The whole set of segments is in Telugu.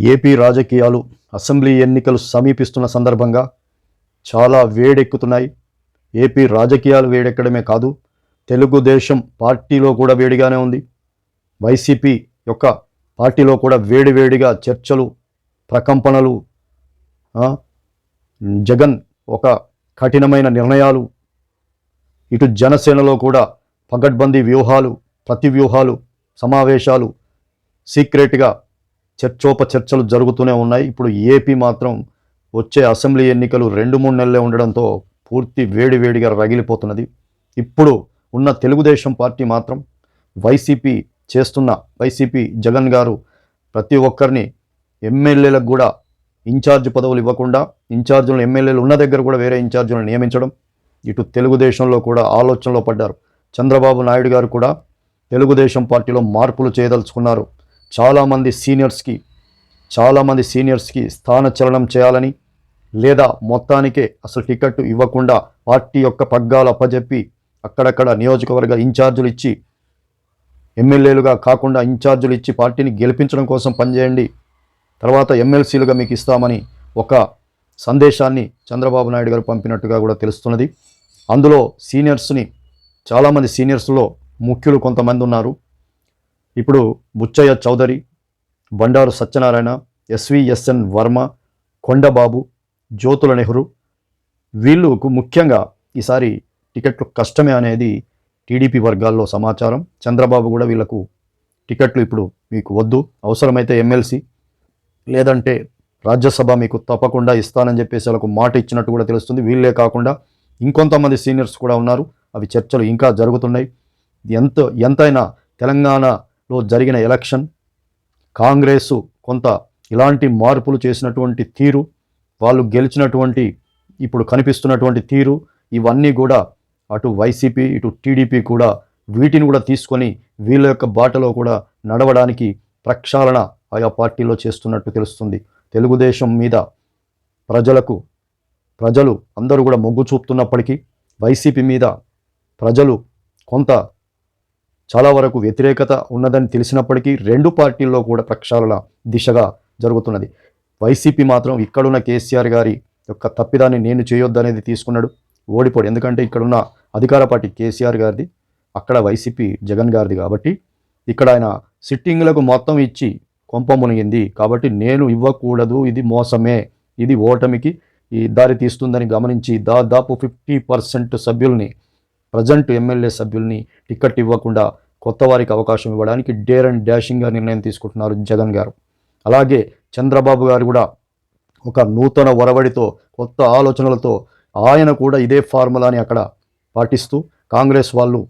ఏపీ రాజకీయాలు అసెంబ్లీ ఎన్నికలు సమీపిస్తున్న సందర్భంగా చాలా వేడెక్కుతున్నాయి. ఏపీ రాజకీయాలు వేడెక్కడమే కాదు తెలుగుదేశం పార్టీలో కూడా వేడిగానే ఉంది. వైసీపీ యొక్క పార్టీలో కూడా వేడివేడిగా చర్చలు ప్రకంపనలు జగన్ ఒక కఠినమైన నిర్ణయాలు ఇటు జనసేనలో కూడా పగడ్బందీ వ్యూహాలు ప్రతి వ్యూహాలు సమావేశాలు సీక్రెట్గా చర్చోప చర్చలు జరుగుతూనే ఉన్నాయి. ఇప్పుడు ఏపీ మాత్రం వచ్చే అసెంబ్లీ ఎన్నికలు రెండు మూడు నెలలే ఉండడంతో పూర్తి వేడివేడిగా రగిలిపోతున్నది. ఇప్పుడు ఉన్న తెలుగుదేశం పార్టీ మాత్రం వైసీపీ చేస్తున్న వైసీపీ జగన్ గారు ప్రతి ఒక్కరిని ఎమ్మెల్యేలకు కూడా ఇన్ఛార్జ్ పదవులు ఇవ్వకుండా ఇన్ఛార్జీలను ఎమ్మెల్యేలు ఉన్న దగ్గర కూడా వేరే ఇన్ఛార్జీలను నియమించడం ఇటు తెలుగుదేశంలో కూడా ఆలోచనలో పడ్డారు. చంద్రబాబు నాయుడు గారు కూడా తెలుగుదేశం పార్టీలో మార్పులు చేయదలుచుకున్నారు. చాలామంది సీనియర్స్కి చాలామంది సీనియర్స్కి స్థానచలనం చేయాలని లేదా మొత్తానికే అసలు టికెట్ ఇవ్వకుండా పార్టీ యొక్క పగ్గాలు అప్పజెప్పి అక్కడక్కడ నియోజకవర్గ ఇన్ఛార్జీలు ఇచ్చి ఎమ్మెల్యేలుగా కాకుండా ఇన్ఛార్జీలు ఇచ్చి పార్టీని గెలిపించడం కోసం పనిచేయండి. తర్వాత ఎమ్మెల్సీలుగా మీకు ఇస్తామని ఒక సందేశాన్ని చంద్రబాబు నాయుడు గారు పంపినట్టుగా కూడా తెలుస్తున్నది. అందులో సీనియర్స్ని చాలామంది సీనియర్స్లో ముఖ్యులు కొంతమంది ఉన్నారు. ఇప్పుడు Butchaiah Chowdary Bandaru Satyanarayana S V S N Varma Kondababu Jyothula Nehru వీళ్ళకు ముఖ్యంగా ఈసారి టికెట్లు కష్టమే అనేది టీడీపీ వర్గాల్లో సమాచారం. చంద్రబాబు కూడా వీళ్ళకు టికెట్లు ఇప్పుడు మీకు వద్దు. అవసరమైతే ఎమ్మెల్సీ లేదంటే రాజ్యసభ మీకు తప్పకుండా ఇస్తానని చెప్పేసి వాళ్ళకు మాట ఇచ్చినట్టు కూడా తెలుస్తుంది. వీళ్ళే కాకుండా ఇంకొంతమంది సీనియర్స్ కూడా ఉన్నారు. అవి చర్చలు ఇంకా జరుగుతున్నాయి. ఎంత ఎంతైనా తెలంగాణ లో జరిగిన ఎలక్షన్ కాంగ్రెసు కొంత ఇలాంటి మార్పులు చేసినటువంటి తీరు వాళ్ళు గెలిచినటువంటి ఇప్పుడు కనిపిస్తున్నటువంటి తీరు ఇవన్నీ కూడా అటు వైసీపీ ఇటు టీడీపీ కూడా వీటిని కూడా తీసుకొని వీళ్ళ యొక్క బాటలో కూడా నడవడానికి ప్రక్షాళన ఆయా పార్టీలో చేస్తున్నట్టు తెలుస్తుంది. తెలుగుదేశం మీద ప్రజలకు ప్రజలు అందరూ కూడా మొగ్గు చూపుతున్నప్పటికీ వైసీపీ మీద ప్రజలు కొంత చాలా వరకు వ్యతిరేకత ఉన్నదని తెలిసినప్పటికీ రెండు పార్టీల్లో కూడా ప్రక్షాళన దిశగా జరుగుతున్నది. వైసీపీ మాత్రం ఇక్కడున్న కేసీఆర్ గారి యొక్క తప్పిదాన్ని నేను చేయొద్దనేది తీసుకున్నాడు. ఓడిపోడు. ఎందుకంటే ఇక్కడున్న అధికార పార్టీ కేసీఆర్ గారిది అక్కడ వైసీపీ జగన్ గారిది కాబట్టి ఇక్కడ ఆయన సిట్టింగ్లకు మొత్తం ఇచ్చి కొంప మునిగింది. కాబట్టి నేను ఇవ్వకూడదు. ఇది మోసమే. ఇది ఓటమికి ఈ దారి తీస్తుందని గమనించి దాదాపు ఫిఫ్టీ పర్సెంట్ సభ్యుల్ని ప్రజెంట్ ఎమ్మెల్యే సభ్యుల్ని టికెట్ ఇవ్వకుండా కొత్త వారికి అవకాశం ఇవ్వడానికి డేర్ అండ్ డాషింగ్గా నిర్ణయం తీసుకుంటున్నారు జగన్ గారు. అలాగే చంద్రబాబు గారు కూడా ఒక నూతన ఒరవడితో కొత్త ఆలోచనలతో ఆయన కూడా ఇదే ఫార్ములాని అక్కడ పాటిస్తూ కాంగ్రెస్ వాళ్ళు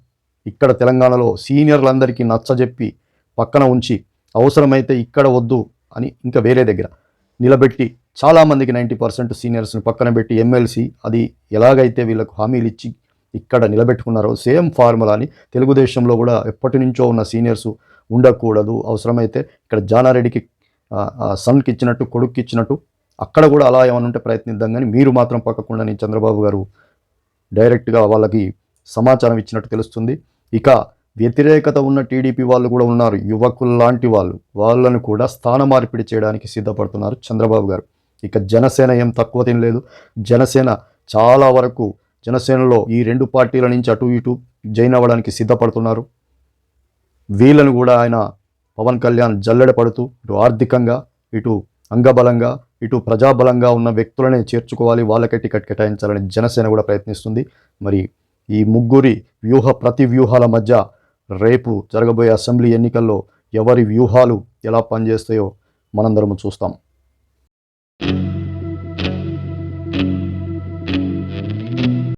ఇక్కడ తెలంగాణలో సీనియర్లందరికీ నచ్చజెప్పి పక్కన ఉంచి అవసరమైతే ఇక్కడ వద్దు అని ఇంకా వేరే దగ్గర నిలబెట్టి చాలామందికి నైంటీ పర్సెంట్ సీనియర్స్ని పక్కన పెట్టి ఎమ్మెల్సీ అది ఎలాగైతే వీళ్ళకు హామీలు ఇచ్చి ఇక్కడ నిలబెట్టుకున్నారో సేమ్ ఫార్ములాని తెలుగుదేశంలో కూడా ఎప్పటి నుంచో ఉన్న సీనియర్స్ ఉండకూడదు అవసరమైతే ఇక్కడ జానారెడ్డికి సన్కి ఇచ్చినట్టు కొడుక్కి ఇచ్చినట్టు అక్కడ కూడా అలా ఏమైనా ఉంటే ప్రయత్నిద్దాం కానీ మీరు మాత్రం పక్కకుండా నేను చంద్రబాబు గారు డైరెక్ట్గా వాళ్ళకి సమాచారం ఇచ్చినట్టు తెలుస్తుంది. ఇక వ్యతిరేకత ఉన్న టీడీపీ వాళ్ళు కూడా ఉన్నారు. యువకులు లాంటి వాళ్ళు. వాళ్ళను కూడా స్థాన మార్పిడి చేయడానికి సిద్ధపడుతున్నారు చంద్రబాబు గారు. ఇక జనసేన ఏం తక్కువ తినలేదు. జనసేన చాలా వరకు జనసేనలో ఈ రెండు పార్టీల నుంచి అటు ఇటు జైన్ అవ్వడానికి సిద్ధపడుతున్నారు. వీళ్ళను కూడా ఆయన పవన్ కళ్యాణ్ జల్లెడ పడుతూ ఇటు ఆర్థికంగా ఇటు అంగబలంగా ఇటు ప్రజాబలంగా ఉన్న వ్యక్తులనే చేర్చుకోవాలి. వాళ్ళకే టికెట్ కేటాయించాలని జనసేన కూడా ప్రయత్నిస్తుంది. మరి ఈ ముగ్గురి వ్యూహ ప్రతి వ్యూహాల మధ్య రేపు జరగబోయే అసెంబ్లీ ఎన్నికల్లో ఎవరి వ్యూహాలు ఎలా పనిచేస్తాయో మనందరము చూస్తాం.